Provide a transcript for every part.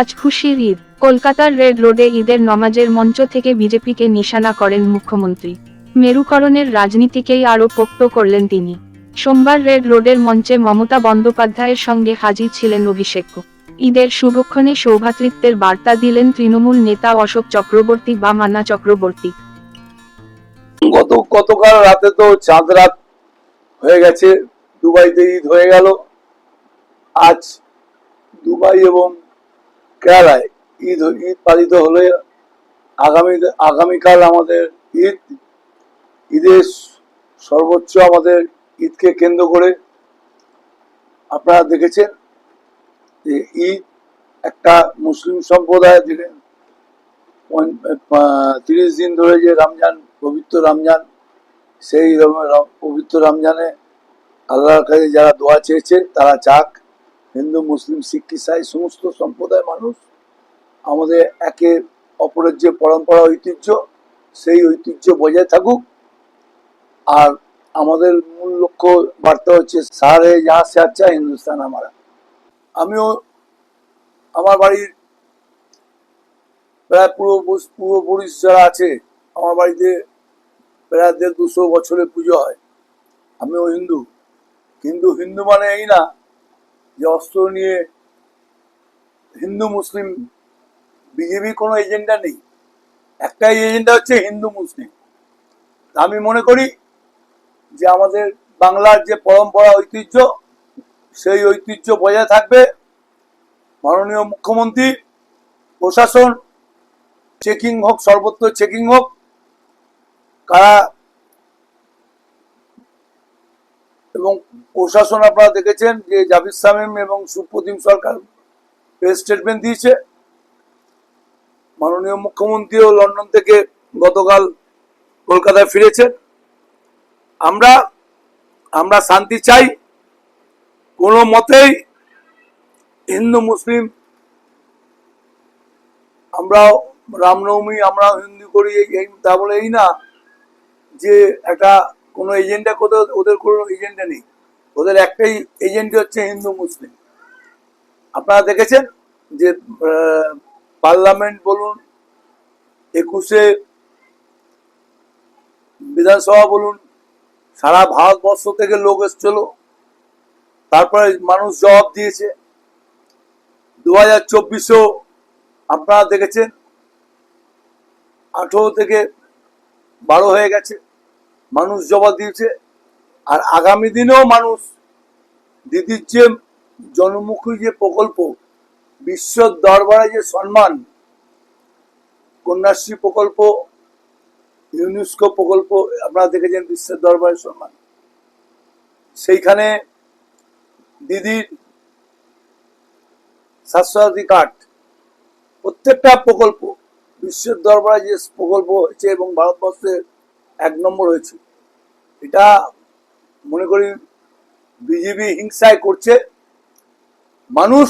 আজ খুশির ঈদ। কলকাতার রেড রোডে ঈদের নমাজের মঞ্চ থেকে বিজেপিকে নিশানা করেন মুখ্যমন্ত্রী। মেরুকরণের রাজনীতিকেই আরও পোক্ত করলেন তিনি। সোমবার রেড রোডের মঞ্চে মমতা বন্দ্যোপাধ্যায়ের সঙ্গে হাজির ছিলেন অভিষেক ঈদের শুভক্ষণে সৌভাতৃত্বের বার্তা দিলেন তৃণমূল নেতা অশোক চক্রবর্তী বা মান্না চক্রবর্তী। গত গতকাল রাতে তো চাঁদ রাত হয়ে গেছে, দুবাইতে ঈদ হয়ে গেল। আজ দুবাই এবং কেরালায় ঈদ ঈদ পালিত হলে আগামী, আগামীকাল আমাদের ঈদ। ঈদের সর্বোচ্চ আমাদের ঈদকে কেন্দ্র করে আপনারা দেখেছেন যে ঈদ একটা মুসলিম সম্প্রদায় থেকে তিরিশ দিন ধরে যে রমজান, পবিত্র রমজান, সেই পবিত্র রমজানে আল্লাহর কাছে যারা দোয়া চেয়েছে তারা চাক। হিন্দু, মুসলিম, শিখ ইসাই সমস্ত সম্প্রদায় মানুষ আমাদের একে অপরের যে পরম্পরা, ঐতিহ্য, সেই ঐতিহ্য বজায় থাকুক। আর আমাদের মূল লক্ষ্য বার্তা হচ্ছে, সারে যা সে আচ্ছা হিন্দুস্তান আমারা। আমিও আমার বাড়ির প্রায় পুরো পূর্বপুরুষ যারা আছে, আমার বাড়িতে প্রায় দেড় দুশো বছরের পুজো হয়। আমিও হিন্দু। কিন্তু হিন্দু মানে এই না যে অস্ত্র নিয়ে হিন্দু, মুসলিম বিজেপি কোনো এজেন্ডা নেই। একটাই এজেন্ডা হচ্ছে হিন্দু, মুসলিম। আমি মনে করি যে আমাদের বাংলার যে পরম্পরা, ঐতিহ্য, সেই ঐতিহ্য বজায় থাকবে। মাননীয় মুখ্যমন্ত্রী, প্রশাসন চেকিং হোক, সর্বত্র চেকিং হোক, কারা এবং প্রশাসন আপনারা দেখেছেন যে জাবির সামিম এবং সুপ্রতিম সরকার স্টেটমেন্ট দিয়েছে। মাননীয় মুখ্যমন্ত্রীও লন্ডন থেকে গতকাল কলকাতায় ফিরেছেন। আমরা আমরা শান্তি চাই। কোনো মতেই হিন্দু, মুসলিম, আমরাও রামনবমী আমরাও হিন্দু করি, এই তা বলে এই না যে একটা কোনো এজেন্ডা কোথাও, ওদের কোনো এজেন্ডা নেই। ওদের একটাই এজেন্ডা হচ্ছে হিন্দু, মুসলিম। আপনারা দেখেছেন যে পার্লামেন্ট বলুন, একুশে বিধানসভা বলুন, সারা ভারতবর্ষ থেকে লোক এসছিল। তারপরে মানুষ জবাব দিয়েছে। দু হাজার চব্বিশেও আপনারা দেখেছেন, আঠেরো থেকে বারো হয়ে গেছে। মানুষ জবাব দিয়েছে। আর আগামী দিনেও মানুষ দিদির যে জনমুখী যে প্রকল্প বিশ্ব দরবারে যে সম্মান, কন্যাশ্রী প্রকল্প, ইউনেস্কো প্রকল্প, আপনারা দেখেছেন বিশ্বের দরবারে সম্মান। সেইখানে দিদির স্বাস্থ্যসাথী কার্ড, প্রত্যেকটা প্রকল্প, বিশ্বের দরবারে যে প্রকল্প হয়েছে এবং ভারতবর্ষে এক নম্বর হয়েছে। এটা মনে করি বিজেপি হিংসায় করছে। মানুষ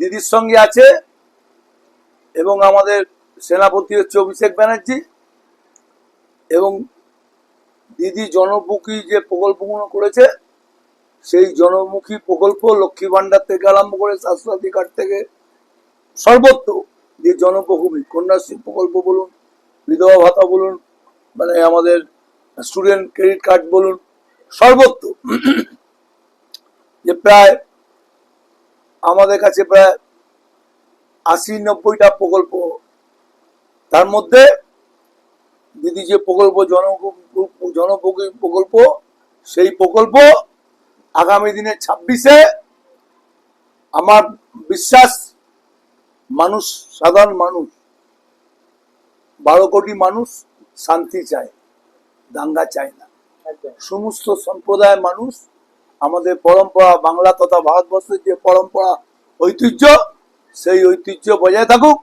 দিদির সঙ্গে আছে এবং আমাদের সেনাপতি হচ্ছে অভিষেক ব্যানার্জি এবং দিদি জনমুখী যে প্রকল্পগুলো করেছে, সেই জনমুখী প্রকল্প লক্ষ্মী ভান্ডার থেকে আরম্ভ করে স্বাস্থ্যসাথী কার্ড থেকে সর্বত্র যে জনবহুমী কন্যাশ্রী প্রকল্প বলুন, বিধবা ভাতা বলুন মানে আমাদের স্টুডেন্ট ক্রেডিট কার্ড বলুন সর্বত্র যে প্রায় আমাদের কাছে প্রায় আশি নব্বইটা প্রকল্প। তার মধ্যে দিদি যে প্রকল্প জন প্রকল্প, সেই প্রকল্প আগামী দিনে ছাব্বিশে আমার বিশ্বাস মানুষ, সাধারণ মানুষ, বারো কোটি মানুষ শান্তি চায় দাঙ্গা চায় না। সমস্ত সম্প্রদায়ের মানুষ আমাদের পরম্পরা বাংলা তথা ভারতবর্ষের যে পরম্পরা ঐতিহ্য সেই ঐতিহ্য বজায় থাকুক।